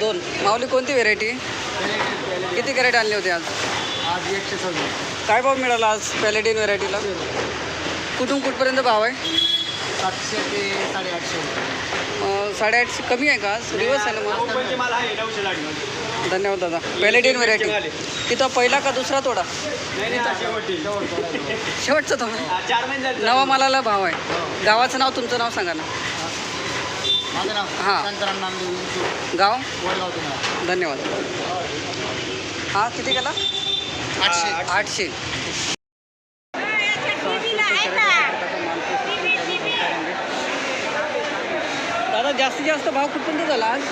दोन. माऊली कोणती व्हेरायटी किती कॅरेट आणले होते आज? आज एकशे सव्वीस. काय भाव मिळाला आज पॅलेडिन व्हेरायटीला कुठून कुठपर्यंत भाव आहे? सातशे ते साडेआठशे. साडेआठशे कमी आहे का आज? दिवस आहे ना मग? धन्यवाद दादा. पॅलेडिन व्हेरायटी तिथं पहिला का दुसरा तोडा? शेवटचा. तोडा. नवा मालाला भाव आहे. गावाचं नाव तुमचं नाव सांगा ना. माझं नाव हाँ. शांताराम नामदेव गाव वडगाव तुम्हाला धन्यवाद हा किती गेला आठशे आठशे दादा जास्तीत जास्त भाव कुठपर्यंत झाला आज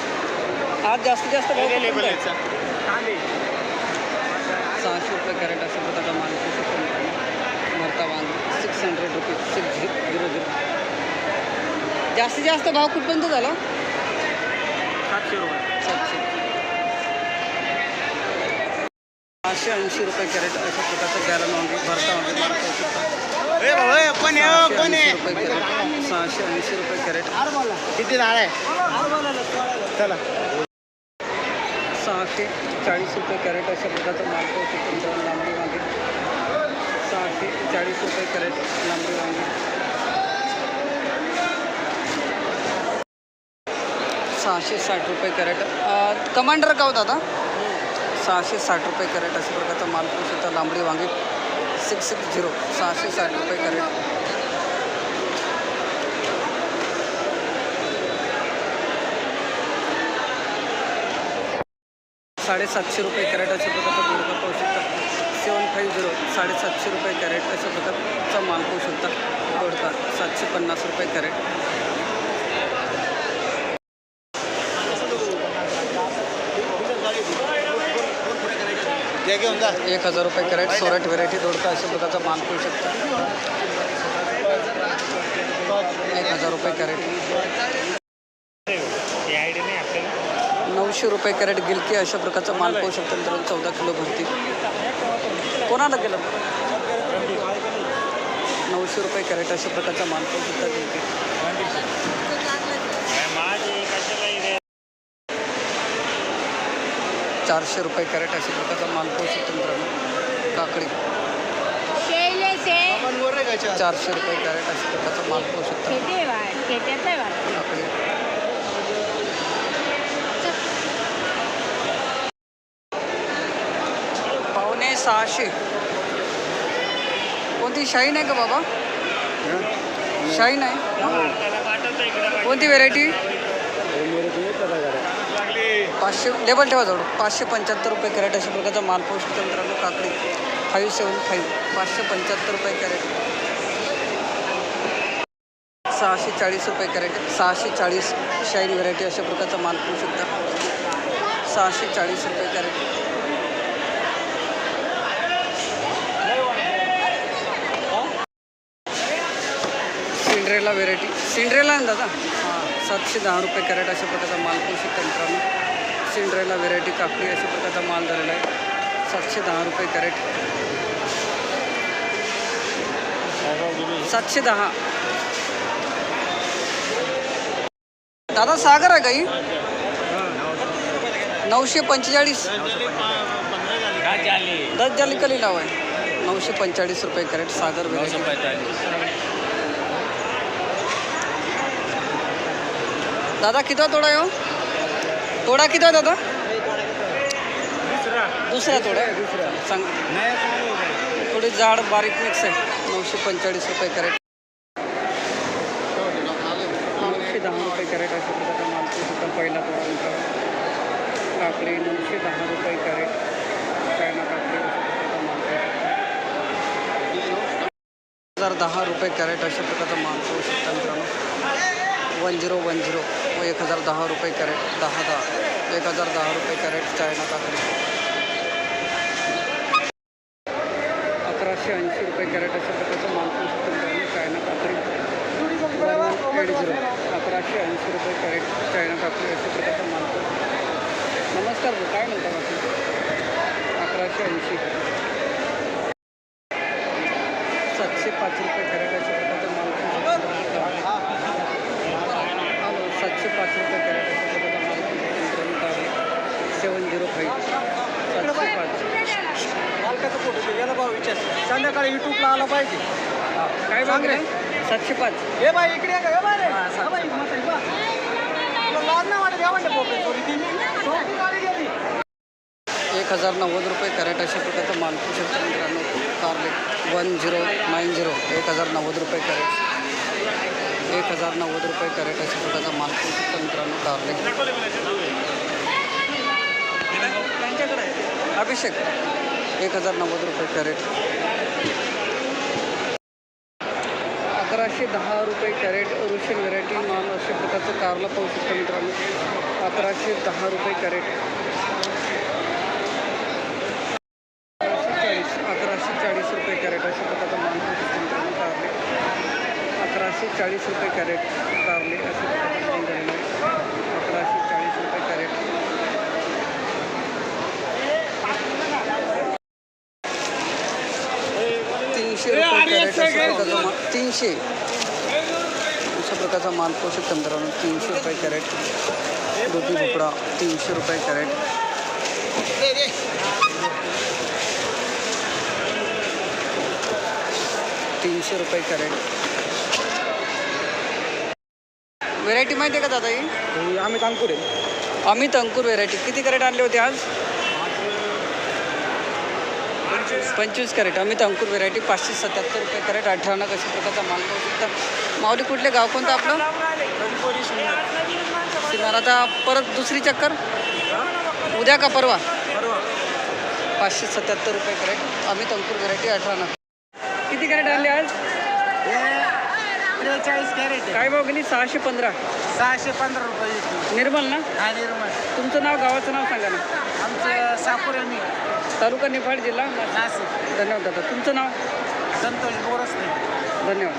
आज जास्तीत जास्त भाव कुठपर्यंत आहे? सहाशे रुपये कॅरेट अशा प्रकारचा माल भरता वांग six hundred rupees six zero zero जास्तीत जास्त भाव कुठपर्यंत झाला? सातशे रुपये. सातशे. सहाशे ऐंशी रुपये कॅरेट अशा प्रकारचं गॅलन वांगी भरता वांगी सहाशे ऐंशी रुपये कॅरेट. सहाशे ऐंशी रुपये कॅरेट. किती झाड आहे? चला. सहाशे चाळीस रुपये कॅरेट अशा प्रकारचं चिकन लांबडी वांगी. सहाशे चाळीस रुपये कॅरेट लांबडी वांगी. सहाशे साठ रुपये कॅरेट. कमांडर का हो दादा? सहाशे साठ रुपये कॅरेट अशा प्रकारचा मालपूस होता लांबडी वांगी. सिक्स सिक्स झिरो सहाशे साठ रुपये कॅरेट. साडेसातशे रुपये कॅरेट अशा प्रकारचा दोडका पाहू शकता. सेवन फाईव्ह झिरो साडेसातशे रुपये कॅरेट अशा प्रकारचा माल पाहू शकता गोडका सातशे पन्नास रुपये कॅरेट. एक हजार रुपये कॅरेट सोरट व्हेरायटी दोडका अशा प्रकारचा माल पाहू शकता. एक हजार रुपये कॅरेट. नऊशे रुपये कॅरेट गिलकी अशा प्रकारचा माल पाहू शकता मित्रांनो चौदा किलो भरती. कोणाला गेलं? नऊशे रुपये कॅरेट अशा प्रकारचा माल पाहू शकता गिलकी. चारशे रुपये कॅरेट अशा प्रकारचा माल पाहू शकतो मित्रांनो काकडी चारशे रुपये कॅरेट अशा प्रकारचा माल पाहू शकता खेटे वाट खेट्याचा वाट काकडी. पावणे सहाशे. कोणती शाईन आहे का बाबा? शाईन आहे कोणती व्हेरायटी पाचशे लेबल ठेवा जवळ. पाचशे पंच्याहत्तर रुपये कॅरेट अशा प्रकारचा माल पाहू शकतो मित्रांनो काकडी. फाईव्ह सेवन फाईव्ह पाचशे पंच्याहत्तर रुपये कॅरेट. सहाशे चाळीस रुपये कॅरेट. सहाशे चाळीस शाईन व्हरायटी अशा प्रकारचा माल पाहू शकता. सहाशे चाळीस रुपये कॅरेट. सिंड्रेला व्हेरायटी सिंड्रेला आहे ना दादा? सातशे दहा रुपये कॅरेट अशा प्रकारचा माल पाहू शकता मित्रांनो. सिंड्रेला व्हेरायटी काकडी अशा प्रकारचा माल झालेला आहे. सातशे दहा रुपये कॅरेट. सातशे दहा. दादा सागर आहे काही नऊशे पंचेचाळीस. दस झाली कली नाव आहे. नऊशे पंचेचाळीस रुपये कॅरेट सागर दादा किती तोडा हो? तोडा किती आहे दादा? दुसरा तोडा. सांग. थोडी जाड बारीक मिक्स आहे. नऊशे पंचेचाळीस रुपये कॅरेट. नऊशे दहा रुपये कॅरेट असं प्रकारचा मालकी तो सुद्धा पहिला तोडा मित्रांनो. काकडी नऊशे दहा रुपये कॅरेट. चायना काकडी हजार दहा रुपये कॅरेट अशा प्रकारचा माल पाहू शकता मित्रांनो. One zero one zero. व एक हजार दहा रुपये कॅरेट. दहा दहा. एक हजार दहा रुपये कॅरेट चायना काकडी अकराशे ऐंशी रुपये कॅरेट अशा प्रकारचा माल पाहू चायना काकडी एट झिरो. अकराशे ऐंशी रुपये कॅरेट चायना काकडी अशा प्रकारचा माल नमस्कार काय म्हणता बाकी अकराशे ऐंशी. सातशे पाच रुपये कॅरेट अशा प्रकारचा माल हॅलो सातशे पाच रुपये कॅरेट अशा प्रकारचा माल व्हाईट सातशे पाच मालकाचा फोटो दे याला भाऊ विचार. संध्याकाळी युट्यूबला आला पाहिजे. काय मागले सातशे पाच. हे बाई इकडे ये का? हे बाई रे. हा बाई, म्हातारी बा. तुला लाज नाही वाटत या म्हणते पोपटे चोरी ती मी. चोरी गाडी गेली. एक हजार नव्वद रुपये कॅरेट अशा प्रकारचं पाहू शकता मित्रांनो. कारले वन झिरो नाईन झिरो. एक हजार नव्वद रुपये कॅरेट. एक हजार नव्वद रुपये कॅरेट अशा प्रकारचा पाहू शकता मित्रांनो कारले तुमच्याकडे आहे. अभिषेक एक हजार नव्वद रुपये कॅरेट. अकराशे दहा रुपये कॅरेट रुशियन व्हरायटी नॉन अशा प्रकारचं कारला पाहू शकतो मित्रांनो. अकराशे दहा रुपये कॅरेट. अकराशे चाळीस अकराशे चाळीस रुपये कॅरेट अशा प्रकारचा माल पाहू शकता मित्रांनो कारले. अकराशे चाळीस रुपये कॅरेट कारले अशा प्रकारचा माल झालेला आहे अकराशे चाळीस रुपये कॅरेट तीनशे रुपये कॅरेट अशा प्रकारचा माल तीनशे. अशा प्रकारचा माल शकता मित्रांनो तीनशे रुपये कॅरेट. दुधी भोपळा तीनशे रुपये कॅरेट. तीनशे रुपये कॅरेट. व्हेरायटी माहिती आहे का दादा ही? आम्ही कानपुरे अमित अंकुर व्हेरायटी किती कॅरेट आणले होते आज? पंचवीस कॅरेट. अमित अंकुर व्हेरायटी पाचशे सत्याहत्तर रुपये कॅरेट. अठ्ठावन्न कशा प्रकारचा माल पाहू शकता माऊली कुठले गाव कोणतं आपलं? सिन्नर आता परत दुसरी चक्कर? उद्या का परवा? पाचशे सत्याहत्तर रुपये कॅरेट. अमित अंकुर व्हेरायटी अठरानं किती कॅरेट आणले आज? त्रेचाळीस कॅरेट काय भाव गेली? सहाशे पंधरा. सहाशे पंधरा रुपये निर्मल ना? हा निर्मळ तुमचं नाव गावाचं नाव सांगा ना. आमचं साकुरे मी. तालुका निफाड जिल्हा नाशिक. धन्यवाद दादा. तुमचं नाव? संतोष बोरसने धन्यवाद.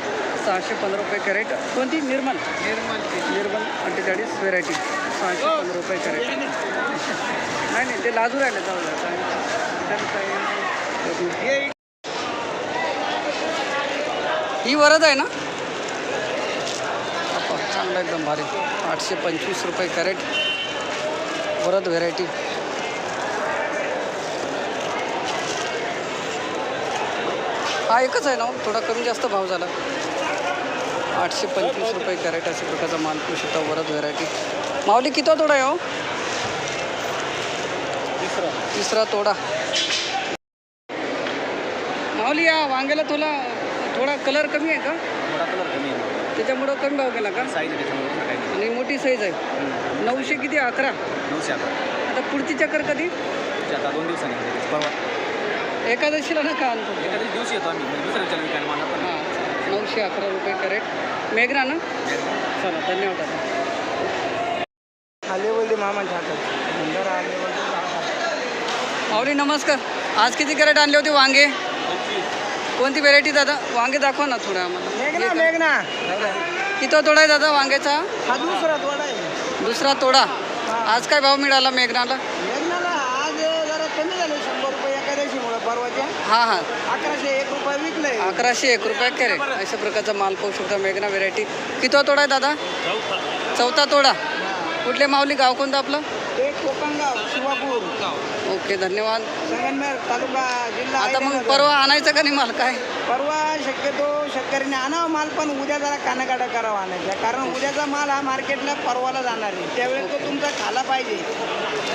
सहाशे पंधरा रुपये कॅरेट. कोणती? निर्मल. निर्मळ निर्मल अठ्ठेचाळीस व्हेरायटी. सहाशे पंधरा रुपये कॅरेट. नाही. नाही ते लाजू राहिले जाऊ द्या. काय? त्याच्यात काय- हे ही वरद आहे ना? अप्पा, चांगलं एकदम भारी. आठशे पंचवीस रुपये कॅरेट. वरद व्हेरायटी. हा एकच आहे ना थोडा कमी जास्त भाव झाला. आठशे पंचवीस रुपये कॅरेट अशा प्रकारचा माल पाहू शकता वरद व्हेरायटी माऊली किती तोडा आहे हो? तिसरा. तोडा. माऊली या वांग्याला तुला थोडा कलर कमी आहे का? थोडा कलर कमी आहे. त्याच्यामुळं कमी भाव गेला का? साईज त्याच्यामुळे आणि मोठी साईज आहे. नऊशे किती अकरा? नऊशे आता आता पुढची चक्कर कधी? आता दोन दिवसांनी. परवा एकादशीला ना का आणतो एखाद्या दिवशी येतो आम्ही. म्हणजे दुसऱ्या विकायला मला पण हां नऊशे अकरा रुपये कॅरेट. मेघना ना? चला धन्यवाद दादा आले बोलते मामाच्या हातात माऊली नमस्कार. आज किती कॅरेट आणले होते वांगे? कोणती व्हेरायटी दादा? वांगे दाखवा ना थोडं मेघना आम्हाला मेघना. किती तोडा आहे दादा वांग्याचा? हा दुसरा आहे. दुसरा तोडा. आज काय भाव मिळाला मेघनाला मेघनाला आज जरा कमी झाले शंभर रुपये परवाच्या हां हां. अकराशे एक रुपये विकलंय अकराशे एक रुपये कॅरेट. अशा प्रकारचा माल पाहू शकता मेघना व्हेरायटी किती तोडा आहे दादा? चौथा. तोडा. कुठले माऊली गाव कोणतं आपलं? ते कोकणगाव शिवापूर ओके धन्यवाद. संगमनेर तालुका जिल्हा आता मग. परवा आणायचं का नाही माल काय? परवा शक्यतो शेतकऱ्यांनी आणावा माल पण उद्या जरा कानाकाटा करावा आणायचा. कारण उद्याचा माल हा मार्केटला परवाला जाणार आहे. त्यावेळेस तो तुमचा खाला पाहिजे.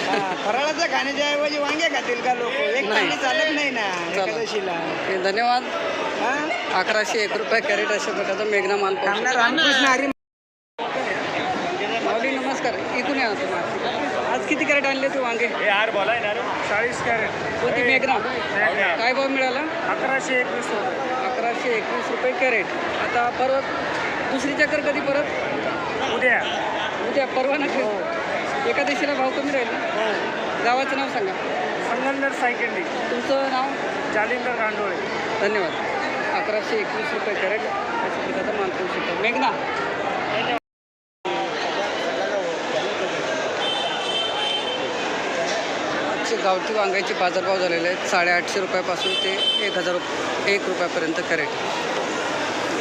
हा, फराळाचा खाण्याच्या ऐवजी वांगे खातील का लोक? एक नाही. चालत नाही ना. एकादशीला. धन्यवाद. हा? अकराशे एक रुपये कॅरेट अशा प्रकारचा मेघना माल पाहू कामना शकता. रामकृष्ण हरी माऊली नमस्कार. इकून या आज किती कॅरेट आणले तू वांगे? चाळीस कॅरेट. कोणती? मेघना. काय भाव मिळाला? अकराशे एकवीस अकराशे एकवीस रुपये कॅरेट. आता परत दुसरी चक्कर कधी परत? उद्या. उद्या परवा नका एकादशीला भाव कमी राहील ना? गावाचं नाव सांगा. संगमनेर सायकंडी तुमचं नाव? जालिंदर गांडोळे. धन्यवाद. अकराशे एकवीस रुपये कॅरेट. अशा प्रकारचा माल पाहू शकता. मेघना. गावठी वांग्याचे बाजारभाव झालेले आहेत. साडेआठशे रुपयापासून ते एक हजार रुप एक रुपयापर्यंत कॅरेट.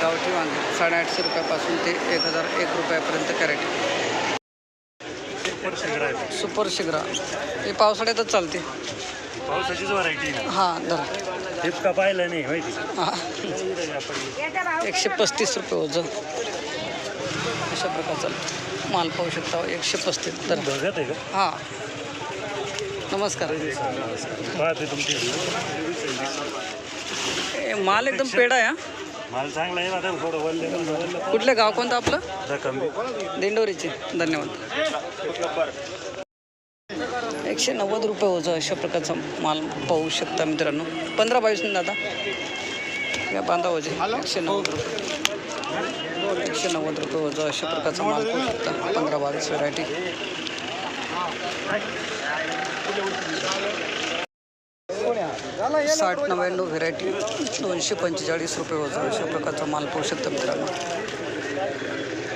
गावठी वांगे साडेआठशे रुपयापासून ते एक हजार एक रुपयापर्यंत कॅरेट. सुपर शिग्रा. हे पावसाळ्यातच चालते. पावसाचीच व्हरायटी हां धरा. इतका पाहिलं नाही माहिती हां. एकशे पस्तीस रुपये ओझं अशा प्रकारचा माल पाहू शकता. एकशे पस्तीस तर बघत आहे का? हां. नमस्कार. पाहते तुमची. माल एकदम पेडा आहे हा. माल चांगला आहे आता थोडं वल्ले वल्ले कुठलं गाव कोणतं आपलं? रक्कम दिंडोरीचे. धन्यवाद. एकशे नव्वद रुपये ओझं अशा प्रकारचा माल पाहू शकता मित्रांनो. पंधरा बावीस नाही दादा. या बांधा ओझे. एकशे नव्वद रुपये. एकशे नव्वद रुपये ओझं अशा प्रकारचा माल पाहू शकता. पंधरा बावीस व्हरायटी साठ नव्याण्णव व्हेरायटी दोनशे पंचेचाळीस रुपये वजा अशा प्रकारचा माल पाहू शकता मित्रांनो.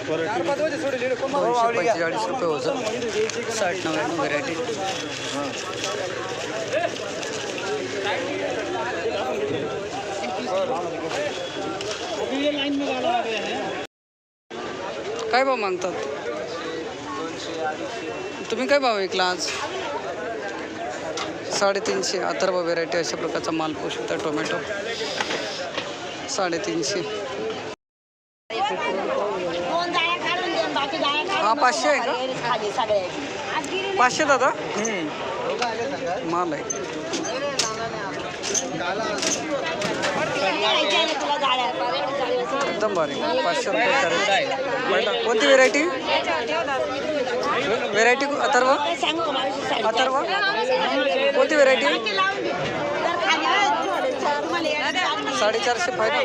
दोनशे पंचेचाळीस रुपये होतं साठ नव्याण्णव व्हेरायटी काय भाव मागतात? तुम्ही काय भाव विकला आज? साडेतीनशे. अथर्व व्हेरायटी अशा प्रकारचा माल पोहू शकता टोमॅटो. साडेतीनशे. हा, पाचशे आहे का? पाचशे दादा? माल आहे. एकदम भारी पाचशे रुपये कोणती व्हेरायटी व्हेरायटी अथर्व? अथर्व? कोणती व्हेरायटी साडेचारशे फायदा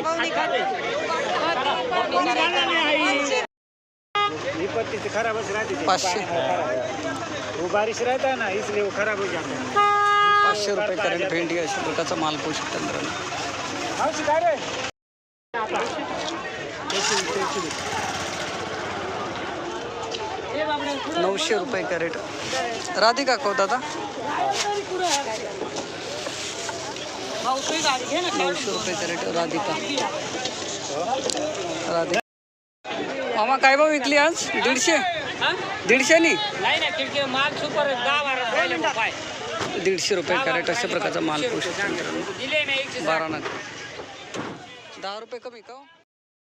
पत्ती से खराबच राहते. पाचशे. वो बारिश रहता है ना इसलिए वो खराब हो जाता. है पाचशे रुपये कॅरेट भेंडी अशा प्रकारचा माल पाहू शकता मित्रांनो हाँ शिकारे नऊशे रुपये कॅरेट. राधिका को दादा? नऊशे रुपये कॅरेट राधिका. राधिका. मामा काय भाव विकली आज? दीडशे? दीडशे नी नाही ना खिडकी माल सुपर दहा बारा राहिले मग काय दीडशे रुपये कॅरेट अशा प्रकारचा माल एकशे बारा नग दहा रुपये कमी का हो?